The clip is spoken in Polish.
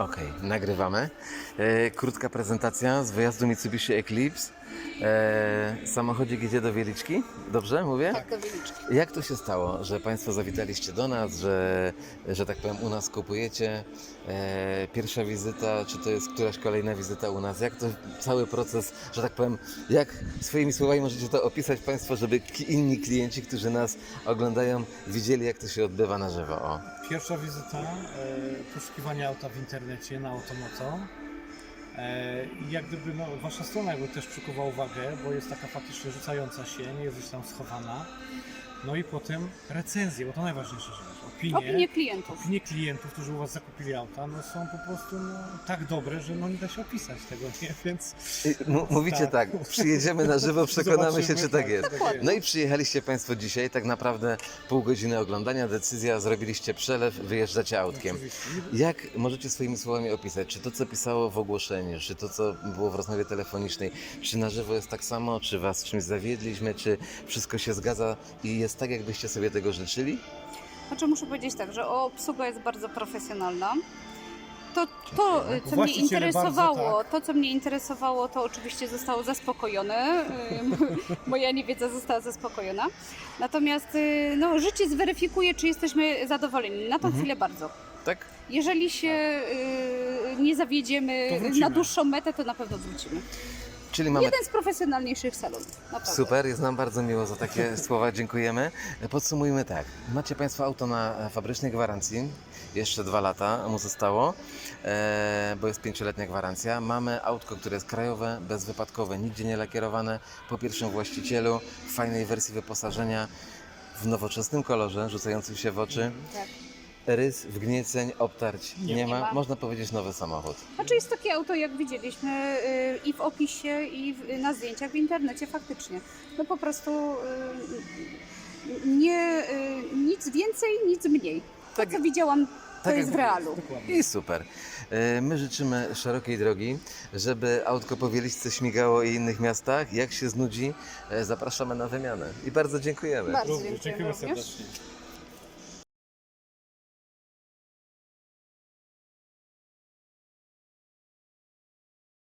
Okej, nagrywamy. E, krótka prezentacja z wyjazdu Mitsubishi Eclipse. E, samochodzik idzie do Wieliczki, dobrze mówię? Tak, do Wieliczki. Jak to się stało, że Państwo zawitaliście do nas, że, że tak powiem u nas kupujecie? E, pierwsza wizyta, czy to jest któraś kolejna wizyta u nas? Jak to cały proces, że tak powiem, jak swoimi słowami możecie to opisać Państwo, żeby inni klienci, którzy nas oglądają, widzieli jak to się odbywa na żywo? O. Pierwsza wizyta, e, poszukiwanie auta w internecie na Automoto. E, I jak gdyby no, wasza strona jakby też przykuwa uwagę, bo jest taka faktycznie rzucająca się, nie jest gdzieś tam schowana. No i potem recenzje, bo to najważniejsza rzecz. Opinie, Opinie klientów. opinie klientów, którzy u was zakupili auta, no są po prostu no, tak dobre, że no nie da się opisać tego, nie? Więc m- Mówicie tak, Tak. przyjedziemy na żywo, przekonamy się, czy tak tak, jest. tak jest. No i przyjechaliście Państwo dzisiaj, tak naprawdę pół godziny oglądania, decyzja, zrobiliście przelew, wyjeżdżacie autkiem. oczywiście. Jak możecie swoimi słowami opisać, czy to, co pisało w ogłoszeniu, czy to, co było w rozmowie telefonicznej, czy na żywo jest tak samo, czy Was czymś zawiedliśmy, czy wszystko się zgadza i jest tak, jakbyście sobie tego życzyli? Znaczy muszę powiedzieć tak, że obsługa jest bardzo profesjonalna. To, to co mnie Właściciele interesowało, bardzo, to co mnie interesowało, to oczywiście zostało zaspokojone. Moja niewiedza została zaspokojona. Natomiast y, no, życie zweryfikuje, czy jesteśmy zadowoleni. Na tą Mhm. chwilę bardzo. Tak? Jeżeli się y, nie zawiedziemy na dłuższą metę, to na pewno wrócimy. Czyli mamy Jeden z profesjonalniejszych salonów. Naprawdę. Super, jest nam bardzo miło za takie słowa, dziękujemy. Podsumujmy tak. Macie Państwo auto na fabrycznej gwarancji, jeszcze dwa lata mu zostało, e, bo jest pięcioletnia gwarancja. Mamy autko, które jest krajowe, bezwypadkowe, nigdzie nie lakierowane, po pierwszym właścicielu, w fajnej wersji wyposażenia, w nowoczesnym kolorze, rzucającym się w oczy. Tak. Rys, wgnieceń, obtarć nie, Nie ma. ma. Można powiedzieć nowy samochód. Znaczy jest takie auto, jak widzieliśmy y, i w opisie, i w, na zdjęciach w internecie faktycznie. No po prostu y, nie, y, nic więcej, nic mniej. To, Tak- co widziałam, to tak jest w realu. Dokładnie. I super. My życzymy szerokiej drogi, żeby autko po Wieliczce śmigało i innych miastach. Jak się znudzi, zapraszamy na wymianę. I bardzo dziękujemy. Bardzo dziękujemy dziękujemy serdecznie.